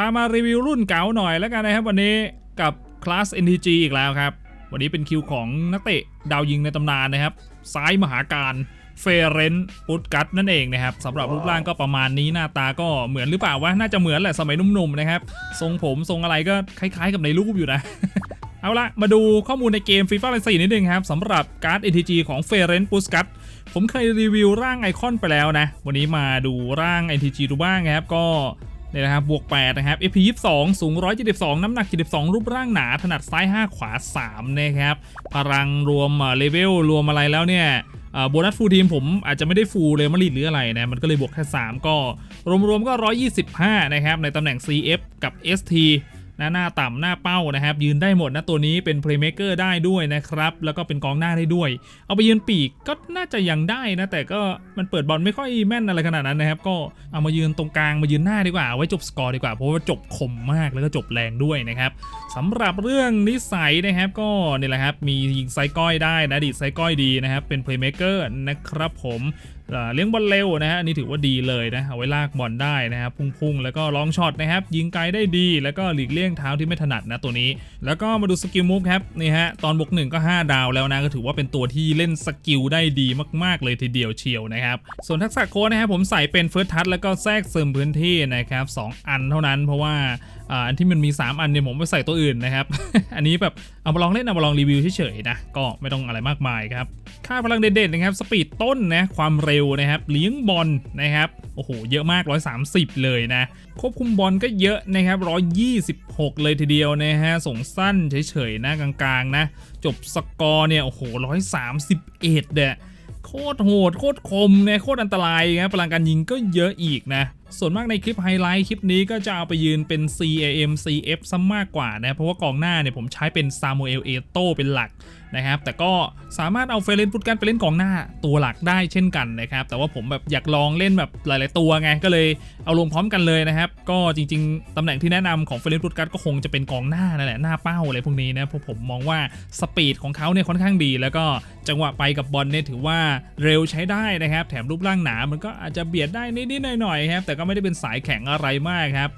พามารีวิวรุ่นเก๋าหน่อยแล้วกันนะครับวันนี้กับคลาส NTG อีกแล้วครับ วันนี้เป็นคิวของนักเตะดาวยิงในตำนานนะครับ ซ้ายมหาการเฟเรนปุตกัตนั่นเองนะครับสำหรับรูปร่างก็ประมาณนี้หน้าตาก็เหมือนหรือเปล่าวะน่าจะเหมือนแหละสมัยหนุ่มๆนะครับ ทรงผมทรงอะไรก็คล้ายๆกับในรูปอยู่นะ เอาละมาดูข้อมูลในเกม FIFA 4นิดนึงครับสำหรับการ์ด NTG ของเฟเรนปุสกัตผมเคยรีวิวร่างไอคอนไปแล้วนะ วันนี้มาดูร่าง NTG ดูบ้างครับก็ เนี่ยนะครับบวก 8 นะครับ FP 22 สูง 172 น้ำหนัก 72 รูปร่างหนา ถนัดซ้าย 5 ขวา 3 นะครับ พลังรวมเลเวลรวมอะไรแล้วเนี่ยโบนัสฟูลทีมผมอาจจะไม่ได้ฟูลเลยมาริดหรืออะไรนะ มันก็เลยบวกแค่ 3 ก็ รวมๆก็ 125 นะครับ ในตำแหน่ง CF กับ ST นะหน้าต่ำหน้าเป้านะครับ ยืนได้หมดนะตัวนี้เป็น playmaker ได้ด้วยนะครับ แล้วก็เป็นกองหน้าได้ด้วย เอาไปยืนปีกก็น่าจะยังได้นะ แต่ก็มันเปิดบอลไม่ค่อยแม่นอะไรขนาดนั้นนะครับ ก็เอามายืนตรงกลางมายืนหน้าดีกว่า ไว้จบสกอร์ดีกว่า เพราะว่าจบคมมากแล้วก็จบแรงด้วยนะครับสำหรับเรื่องนิสัยนะครับก็นี่แหละครับมียิงไซก้อยได้นะดีดไซก้อยดีนะครับเป็น playmaker นะครับผม เลี้ยงบอลเร็วนะฮะอันนี้ถือว่าดีเลยนะเอาไว้ลากบอลได้นะครับพุ่งๆ แล้วก็ลองช็อตนะครับยิงไกลได้ดีแล้วก็หลีกเลี่ยงเท้าที่ไม่ถนัดนะตัวนี้ แล้วก็มาดูสกิลมูฟครับนี่ฮะตอนบวกหนึ่งก็ 5 ดาวแล้วนะก็ถือว่าเป็นตัวที่เล่นสกิลได้ดีมากๆ เลยทีเดียวเชียวนะครับส่วนทักษะโค้ดนะครับผมใส่เป็นเฟิร์สทัชแล้วก็แทรกซึมพื้นที่นะครับสองอันเท่านั้นเพราะว่า อันที่มันมี 3 อันเนี่ยผมไปใส่ตัวอื่นนะครับ อันนี้แบบเอามาลองเล่นเอามาลองรีวิวเฉยๆนะ ก็ไม่ต้องอะไรมากมายครับ ค่าพลังเด่นๆนะครับ สปีดต้นนะ ความเร็วนะครับ เลี้ยงบอลนะครับ โอ้โห เยอะมาก 130 เลยนะ ควบคุมบอลก็เยอะนะครับ 126 เลยทีเดียวนะฮะ ส่งสั้นเฉยๆนะกลางๆนะ จบสกอร์เนี่ย โอ้โห 131เด้โคตรโหด โคตรคมนะ โคตรอันตรายนะพลังการยิงก็เยอะอีกนะ ส่วนมากในคลิปไฮไลท์คลิปนี้ก็จะเอาไปยืนเป็น CAM CF ซะมากกว่านะ เพราะว่ากองหน้าเนี่ยผมใช้เป็นซามูเอลเอโตเป็นหลักนะครับ แต่ก็สามารถเอาเฟรนฟุตกันไปเล่นกองหน้าตัวหลักได้เช่นกันนะครับ แต่ว่าผมแบบอยากลองเล่นแบบหลาย ๆ ตัวไง ก็เลยเอาลงพร้อมกันเลยนะครับ ก็จริง ๆ ตำแหน่งที่แนะนำของเฟรนฟุตกันก็คงจะเป็นกองหน้านั่นแหละหน้าเป้าอะไรพวกนี้นะ เพราะผมมองว่าสปีดของเขาเนี่ยค่อนข้างดี แล้วก็จังหวะไปกับบอลเนี่ยถือว่าเร็วใช้ได้นะครับ แถมรูปร่างหนา มันก็อาจจะเบียดได้นิด ๆ หน่อย ๆ ครับ แต่ก็ไม่ได้เป็นสายแข็งอะไรมากครับ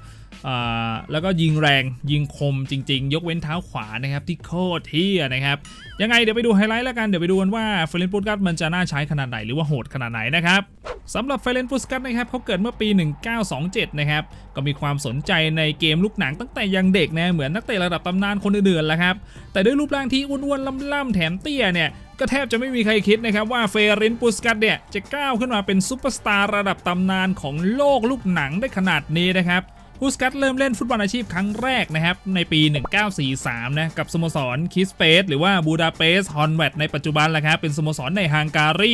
แล้วก็ยิงแรงยิงคมจริง ๆ ยกเว้นเท้าขวานะครับที่โคตรเที่ยนะครับ ยังไงเดี๋ยวไปดูไฮไลท์แล้วกัน เดี๋ยวไปดูกันว่าเฟรนปุสกัตมันจะน่าใช้ขนาดไหนหรือว่าโหดขนาดไหนนะครับสำหรับเฟรนปุสกัตนะครับเขาเกิดเมื่อปี 1927 นะครับ ก็มีความสนใจในเกมลูกหนังตั้งแต่ยังเด็กนะเหมือนนักเตะระดับตำนานคนอื่นๆแหละครับ แต่ด้วยรูปร่างที่อ้วนๆล่ำๆแถมเตี้ยเนี่ยก็แทบจะไม่มีใครคิดนะครับว่าเฟรินปุสกัตเนี่ยจะก้าวขึ้นมาเป็นซูเปอร์สตาร์ระดับตำนานของโลกลูกหนังได้ขนาดนี้นะครับ ปุสกัตเริ่มเล่นฟุตบอลอาชีพครั้งแรกนะครับในปี 1943 นะกับสโมสรคิสเปสหรือว่าบูดาเปสต์ฮอนแวตในปัจจุบันแหละครับเป็นสโมสรในฮังการี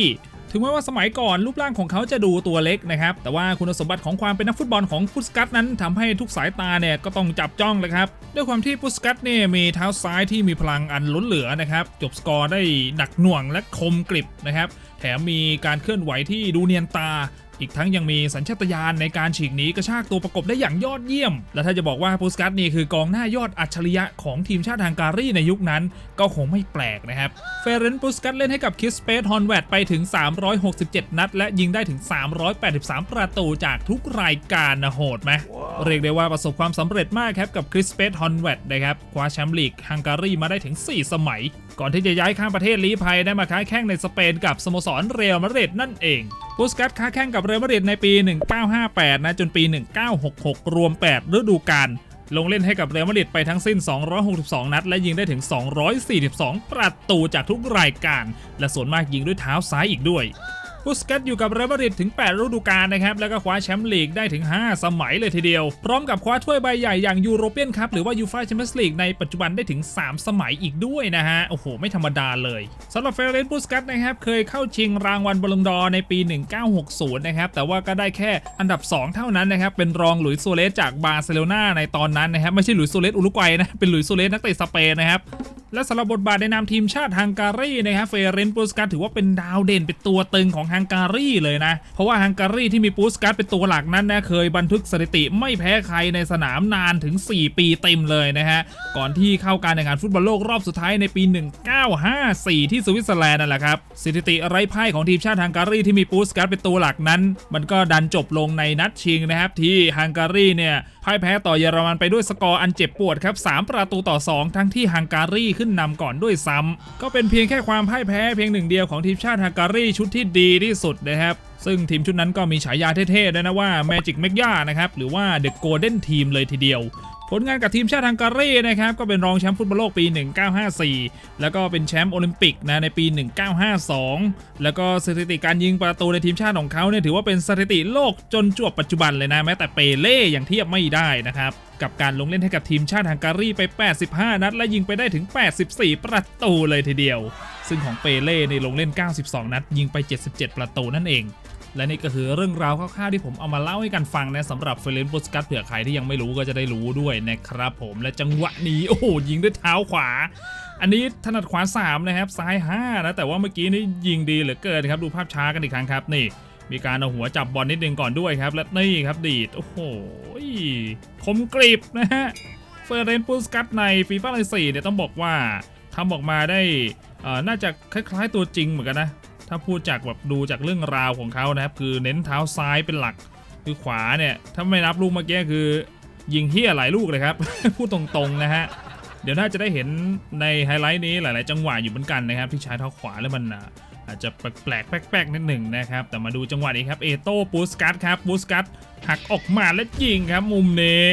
ถึงแม้ว่าสมัยก่อนรูปร่างของเขาจะดูตัวเล็กนะครับ แต่ว่าคุณสมบัติของความเป็นนักฟุตบอลของพุสกัตนั้นทำให้ทุกสายตาเนี่ยก็ต้องจับจ้องเลยครับ ด้วยความที่พุสกัตเนี่ยมีเท้าซ้ายที่มีพลังอันล้นเหลือนะครับ จบสกอร์ได้หนักหน่วงและคมกริบนะครับ แถมมีการเคลื่อนไหวที่ดูเนียนตา อีกทั้งยังมีสัญชาตญาณในการฉีกหนีกระชากตัวประกบได้อย่างยอดเยี่ยม และถ้าจะบอกว่าปูสกัตนี่คือกองหน้ายอดอัจฉริยะของทีมชาติฮังการีในยุคนั้น ก็คงไม่แปลกนะครับ เฟเรนปูสกัตเล่นให้กับคิสเปสฮอนแวตไปถึง 367 นัด และยิงได้ถึง 383 ประตูจากทุกรายการนะโหดไหมเรียกได้ว่าประสบความสำเร็จมากครับกับคริสเปสฮอนแวตนะครับคว้าแชมป์ลีกฮังการีมาได้ถึง 4 สมัย ก่อนที่จะย้ายข้ามประเทศลี้ภัยได้มาค้าแข่งในสเปนกับสโมสรเรอัลมาดริดนั่นเอง ปูสกัตค้าแข่งกับเรอัลมาดริดในปี 1958 นะจนปี 1966 รวม 8 ฤดูกาลลงเล่นให้กับเรอัลมาดริดไปทั้งสิ้น 262 นัด และยิงได้ถึง 242 ประตูจากทุกรายการ และส่วนมากยิงด้วยเท้าซ้ายอีกด้วย ปูสเกตอยู่กับเรอัลมาดริดถึง 8 ฤดูกาลนะครับ แล้วก็คว้าแชมป์ลีกได้ถึง 5 สมัยเลยทีเดียว พร้อมกับคว้าถ้วยใบใหญ่อย่างยูโรเปียนคัพหรือว่ายูฟ่าแชมเปี้ยนส์ลีกในปัจจุบันได้ถึง 3 สมัยอีกด้วยนะฮะ โอ้โห ไม่ธรรมดาเลยสำหรับเฟรนปูสเกตนะครับ เคยเข้าชิงรางวัลบอลลงดอร์ในปี 1960 นะครับ แต่ว่าก็ได้แค่อันดับ 2 เท่านั้นนะครับ เป็นรองหลุยส์โซเลสจากบาร์เซโลนาในตอนนั้นนะครับ ไม่ใช่หลุยส์โซเลสอุรุกวัยนะ เป็นหลุยส์โซเลสนักเตะสเปนนะครับและสำหรับบทบาทในนามทีมชาติฮังการีนะครับเฟเรนปูสกัตถือว่าเป็นดาวเด่นเป็นตัวตึงของฮังการีเลยนะ เพราะว่าฮังการีที่มีปูสกัตเป็นตัวหลักนั้นนะเคยบันทึกสถิติไม่แพ้ใครในสนามนานถึง 4 ปีเต็มเลยนะฮะ ก่อนที่เข้าการแข่งขันฟุตบอลโลกรอบสุดท้ายในปี 1954 ที่สวิตเซอร์แลนด์นั่นแหละครับสถิติไร้พ่ายของทีมชาติฮังการีที่มีปูสกัตเป็นตัวหลักนั้น มันก็ดันจบลงในนัดชิงนะครับที่ฮังการีเนี่ยพ่ายแพ้ต่อเยอรมันไปด้วยสกอร์อันเจ็บปวดครับ3ประตูต่อ 2 ทั้งที่ฮังการีขึ้นนำก่อนด้วยซ้ำก็เป็นเพียงแค่ความพ่ายแพ้เพียงหนึ่งเดียวของทีมชาติฮังการีชุดที่ดีที่สุดนะครับ ซึ่งทีมชุดนั้นก็มีฉายาเท่ๆด้วยนะว่า Magic m a g ย่านะครับ หรือว่า The Golden Team เลยทีเดียว ผลงานกับทีมชาติฮังการีนะครับก็เป็นรองแชมป์ฟุตบอลโลกปี 1954 แล้วก็เป็นแชมป์โอลิมปิกนะในปี 1952 แล้วก็สถิติการยิงประตูในทีมชาติของเขาเนี่ยถือว่าเป็นสถิติโลกจนจวบปัจจุบันเลยนะแม้แต่เปเล่ยังเทียบไม่ได้นะครับกับการลงเล่นให้กับทีมชาติฮังการีไป 85 นัด และยิงไปได้ถึง 84 ประตูเลยทีเดียว ซึ่งของเปเล่ในลงเล่น 92 นัด ยิงไป 77 ประตูนั่นเอง และนี่ก็คือเรื่องราวคร่าวๆที่ผมเอามาเล่าให้กันฟังนะสำหรับเฟรนด์บุสกัตเผื่อใครที่ยังไม่รู้ก็จะได้รู้ด้วยนะครับผมและจังหวะนี้โอ้โหยิงด้วยเท้าขวา อันนี้ถนัดขวา 3 นะครับ ซ้าย 5 นะ แต่ว่าเมื่อกี้นี่ยิงดีเหลือเกินครับดูภาพช้ากันอีกครั้งครับนี่ มีการเอาหัวจับบอลนิดนึงก่อนด้วยครับ และนี่ครับดีดโอ้โหคมกริบนะฮะเฟรนด์บุสกัตในฟีฟ่าเลยสี่เนี่ยต้องบอกว่าทำออกมาได้น่าจะคล้ายๆตัวจริงเหมือนกันนะ ถ้าพูดจากแบบดูจากเรื่องราวของเขานะครับ คือเน้นเท้าซ้ายเป็นหลัก คือขวาเนี่ย ถ้าไม่นับลูกเมื่อกี้คือ ยิงเฮี้ยหลายลูกเลยครับ พูดตรงๆนะฮะ เดี๋ยวน่าจะได้เห็นในไฮไลท์นี้หลาย ๆ จังหวะอยู่เหมือนกันนะครับ ที่ใช้เท้าขวาแล้วมันอะอาจจะแปลกๆแป๊กๆนิดหนึ่งนะครับ แต่มาดูจังหวะนี้ครับเอโต้ปูสกัตครับปูสกัตหักออกมาและยิงครับ มุมนี้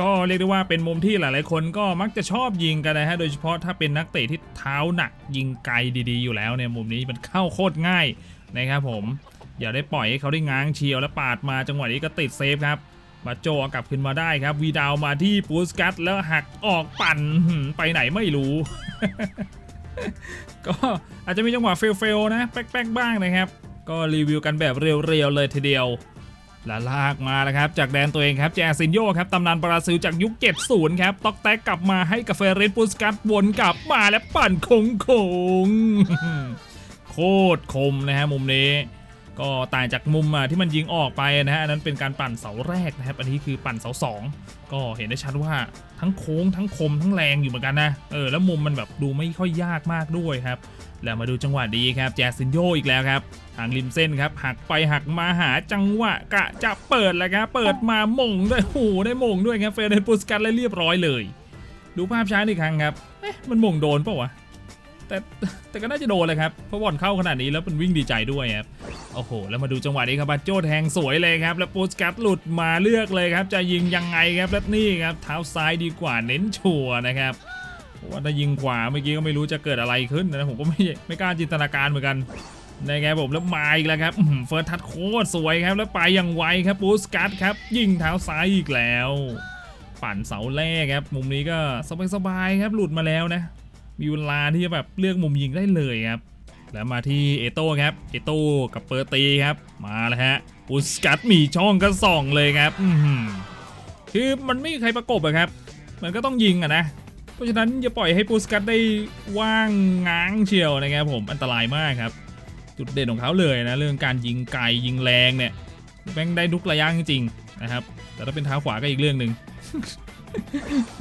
ก็เรียกได้ว่าเป็นมุมที่หลายๆ คนก็มักจะชอบยิงกันนะฮะ โดยเฉพาะถ้าเป็นนักเตะที่เท้าหนักยิงไกลดีๆ อยู่แล้วเนี่ยมุมนี้มันเข้าโคตรง่ายนะครับผม อย่าได้ปล่อยให้เขาได้ง้างเชียวแล้วปาดมาจังหวะนี้ก็ติดเซฟครับบาโจกลับขึ้นมาได้ครับ วีดาวมาที่ปูสกัตแล้วหักออกปั่นไปไหนไม่รู้ ก็อาจจะมีจังหวะเฟลๆนะ แป๊กๆบ้างนะครับ ก็รีวิวกันแบบเรียวๆเลยทีเดียว และลากมาแล้วครับ จากแดนตัวเองครับแจซินโยครับตำนานบราซิลจากยุค 70 ครับ ตอกแตกกลับมาให้กาเฟรนปูสกัดวนกลับมาและปั่นคงคงโคตรคมนะฮะมุมนี้ ก็ต่างจากมุมอะที่มันยิงออกไปนะฮะนั้นเป็นการปั่นเสาแรกนะครับ อันนี้คือปั่นเสาสองก็เห็นได้ชัดว่าทั้งโค้งทั้งคมทั้งแรงอยู่เหมือนกันนะ เออแล้วมุมมันแบบดูไม่ค่อยยากมากด้วยครับ แล้วมาดูจังหวะดีครับแจซินโยอีกแล้วครับทางริมเส้นครับหักไปหักมาหาจังหวะกะจะเปิดแล้วครับเปิดมาหม่งด้วยโอ้โหได้หม่งด้วยครับเฟรเดนปูสกัตเลยเรียบร้อยเลย ดูภาพช้าอีกครั้งครับเอ๊ะมันหม่งโดนเปล่าวะ แต่แต่ก็น่าจะโดนเลยครับเพราะบอลเข้าขนาดนี้แล้วมันวิ่งดีใจด้วยครับโอ้โห แล้วมาดูจังหวะนี้ครับบัจโจแทงสวยเลยครับ แล้วปูสกัตหลุดมาเลือกเลยครับ จะยิงยังไงครับแล้วนี่ครับเท้าซ้ายดีกว่าเน้นชัวร์นะครับว่าถ้ายิงขวาเมื่อกี้ก็ไม่รู้จะเกิดอะไรขึ้นนะผมก็ไม่ไม่กล้าจินตนาการเหมือนกันนะครับผมแล้วมาอีกแล้วครับเฟิร์สทัชโคตรสวยครับแล้วไปอย่างไวครับบูสกัตครับ ยิงเท้าซ้ายอีกแล้ว ปั่นเสาแรกครับ มุมนี้ก็สบายๆครับหลุดมาแล้วนะ มีเวลาที่จะแบบเลือกมุมยิงได้เลยครับ แล้วมาที่เอโต้ครับ เอโต้กับเปอร์ตีครับ มาแล้วฮะบูสกัตมีช่องก็ส่องเลยครับ อืคือมันไม่มีใครประกบอะครับ มันก็ต้องยิงอะนะ เพราะฉะนั้นอย่าปล่อยให้ปูสกัตได้ว่างง้างเชียวนะครับผม อันตรายมากครับ จุดเด่นของเขาเลยนะ เรื่องการยิงไกลยิงแรงเนี่ยแม่งได้ทุกระยะจริงๆนะครับ แต่ถ้าเป็นเท้าขวาก็อีกเรื่องหนึ่ง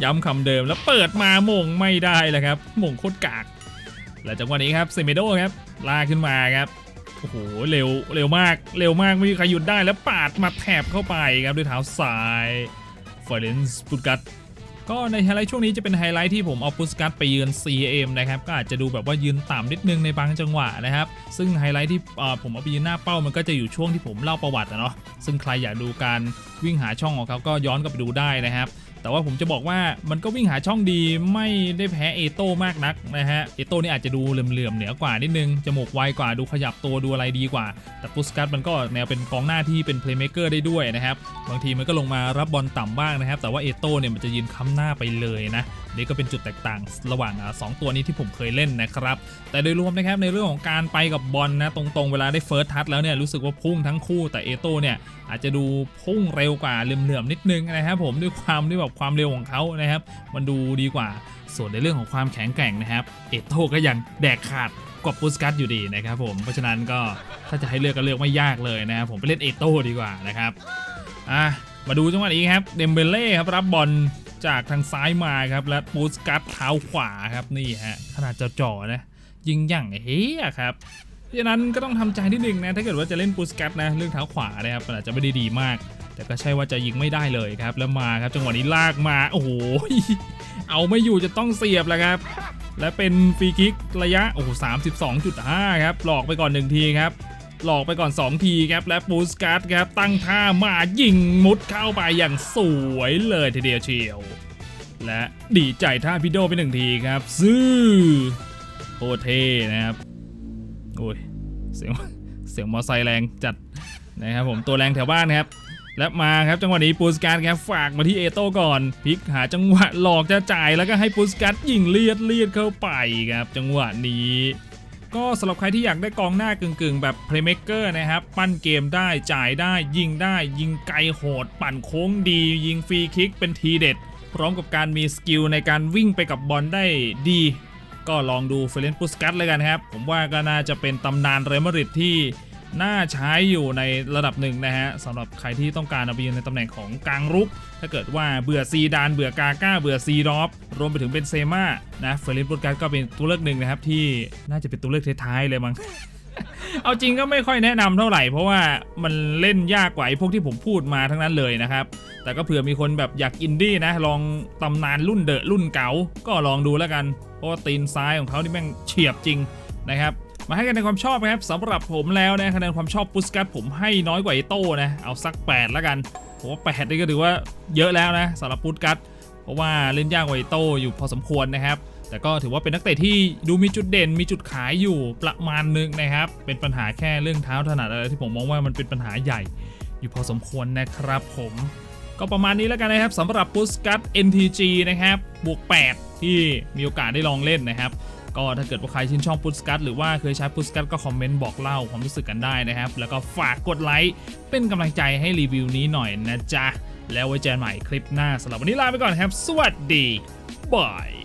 ย้ำคำเดิมแล้วเปิดมาหม่งไม่ได้แล้วครับหม่งโคตรกาก และจังหวะนี้ครับเซเมโดครับลากขึ้นมาครับโอ้โหเร็วเร็วมากเร็วมากไม่มีใครหยุดได้แล้วปาดมาแถบเข้าไปครับด้วยเท้าซ้ายเฟรนส์ปุตกัตก็ในไฮไลท์ช่วงนี้จะเป็นไฮไลท์ที่ผมเอาพุสกัตไปยืน CM นะครับก็อาจจะดูแบบว่ายืนต่ำนิดนึงในบางจังหวะนะครับซึ่งไฮไลท์ที่ผมเอาไปยืนหน้าเป้ามันก็จะอยู่ช่วงที่ผมเล่าประวัติอะเนาะซึ่งใครอยากดูการวิ่งหาช่องของเขาก็ย้อนกลับไปดูได้นะครับ แต่ว่าผมจะบอกว่ามันก็วิ่งหาช่องดีไม่ได้แพ้เอโต้มากนักนะฮะเอโต้นี่อาจจะดูเหลื่อมๆเหนือกว่านิดนึงจมูกไวกว่าดูขยับตัวดูอะไรดีกว่า แต่พุสกัตมันก็แนวเป็นกองหน้าที่เป็นเพลย์เม k เกอร์ได้ด้วยนะครับบางทีมันก็ลงมารับบอลต่ำบ้างนะครับ แต่ว่าเอโต้เนี่ยมันจะยืนค้ำหน้าไปเลยนะนี่ก็เป็นจุดแตกต่างระหว่างอะสองตัวนี้ที่ผมเคยเล่นนะครับ แต่โดยรวมนะครับในเรื่องของการไปกับบอลนะตรงๆเวลาได้เฟิร์สทัชแล้วเนี่ยรู้สึกว่าพุ่งทั้งคู่แต่เอโต้เนี่ยอาจจะดูพุ่งเร็วกว่าเหลื่อมๆนิดนึงนะครับผมด้วยความที่แบบความเร็วของเขานะครับ มันดูดีกว่า ส่วนในเรื่องของความแข็งแกร่งนะครับ เอโต้ก็ยังแดกขาดกว่าปุสกัสอยู่ดีนะครับผม เพราะฉะนั้นก็ถ้าจะให้เลือกก็เลือกไม่ยากเลยนะครับ ผมไปเล่นเอโต้ดีกว่านะครับ อะ มาดูจังหวะนี้ครับ เดมเบเล่ครับรับบอลจากทางซ้ายมาครับ และปูสกัสเท้าขวาครับนี่ฮะขนาดจ่อๆนะ ยิงอย่างเฮียครับเพราะฉะนั้นก็ต้องทำใจนิดนึงนะ ถ้าเกิดว่าจะเล่นปูสกัสนะ เรื่องเท้าขวานะครับมันอาจจะไม่ได้ดีมาก แต่ก็ใช่ว่าจะยิงไม่ได้เลยครับ แล้วมาครับจังหวะนี้ลากมาโอ้โหเอาไม่อยู่จะต้องเสียบแล้วครับ และเป็นฟรีคิกระยะโอ้โห32.5ครับหลอกไปก่อนหนึ่งทีครับ หลอกไปก่อน 2 ทีครับและปูสการ์ดครับตั้งท่ามายิงมุดเข้าไปอย่างสวยเลยทีเดียวเชียวและดีใจท่าพิโดไปหนึ่งทีครับ ซื่อโคเทนะครับโอ้ยเสียงเสียงมอไซค์แรงจัดนะครับผมตัวแรงแถวบ้านครับ และมาครับจังหวะนี้ปูสการ์ดครับฝากมาที่เอโต้ก่อนพลิกหาจังหวะหลอกจะจ่ายแล้วก็ให้ปูสการ์ดยิงเลียดเลียดเข้าไปครับจังหวะนี้ก็สำหรับใครที่อยากได้กองหน้ากึ่งๆ แบบ Playmaker นะครับ ปั้นเกมได้จ่ายได้ ยิงได้ ยิงไกลโหด ปั่นโค้งดี ยิงฟรีคิกเป็นทีเด็ด พร้อมกับการมีสกิลในการวิ่งไปกับบอลได้ดี ก็ลองดูเฟรนปุสกัตเลยกันครับ ผมว่าก็น่าจะเป็นตำนานเรอัลมาดริดที่ น่าใช้อยู่ในระดับหนึ่งนะฮะสำหรับใครที่ต้องการเอาไปยืนในตำแหน่งของกลางรุก ถ้าเกิดว่าเบื่อซีดานเบื่อกาก้าเบื่อซีดอฟรวมไปถึงเป็นเซมานะเฟรนปุสกัตก็เป็นตัวเลือกหนึ่งนะครับที่น่าจะเป็นตัวเลือกท้ายๆเลยมั้งเอาจริงก็ไม่ค่อยแนะนำเท่าไหร่ เพราะว่ามันเล่นยากกว่าไอ้พวกที่ผมพูดมาทั้งนั้นเลยนะครับ แต่ก็เผื่อมีคนแบบอยากอินดี้นะ ลองตำนานรุ่นเดอะรุ่นเก๋าก็ลองดูแล้วกัน เพราะว่าตีนซ้ายของเขานี่แม่งเฉียบจริงนะครับ มาให้กันในความชอบนะครับสำหรับผมแล้วนะคะแนนความชอบปุสกัตผมให้น้อยกว่าไอโต้นะเอาสัก 8 แล้วกันผมว่า8นี่ก็ถือว่าเยอะแล้วนะสำหรับปุสกัตเพราะว่าเล่นยากกว่าไอโต้อยู่พอสมควรนะครับแต่ก็ถือว่าเป็นนักเตะที่ดูมีจุดเด่นมีจุดขายอยู่ประมาณนึงนะครับ เป็นปัญหาแค่เรื่องเท้าถนัดอะไรที่ผมมองว่ามันเป็นปัญหาใหญ่ อยู่พอสมควรนะครับผมก็ประมาณนี้แล้วกันนะครับสำหรับปุสกัต NTG นะครับบวก 8 ที่มีโอกาสได้ลองเล่นนะครับ ก็ถ้าเกิดว่าใครชื่นชอบพุสกัตหรือว่าเคยใช้พุสกัตก็คอมเมนต์บอกเล่าความรู้สึกกันได้นะครับ แล้วก็ฝากกดไลค์เป็นกำลังใจให้รีวิวนี้หน่อยนะจ๊ะ แล้วไว้เจอกันใหม่คลิปหน้าสำหรับวันนี้ลาไปก่อนครับ สวัสดีบาย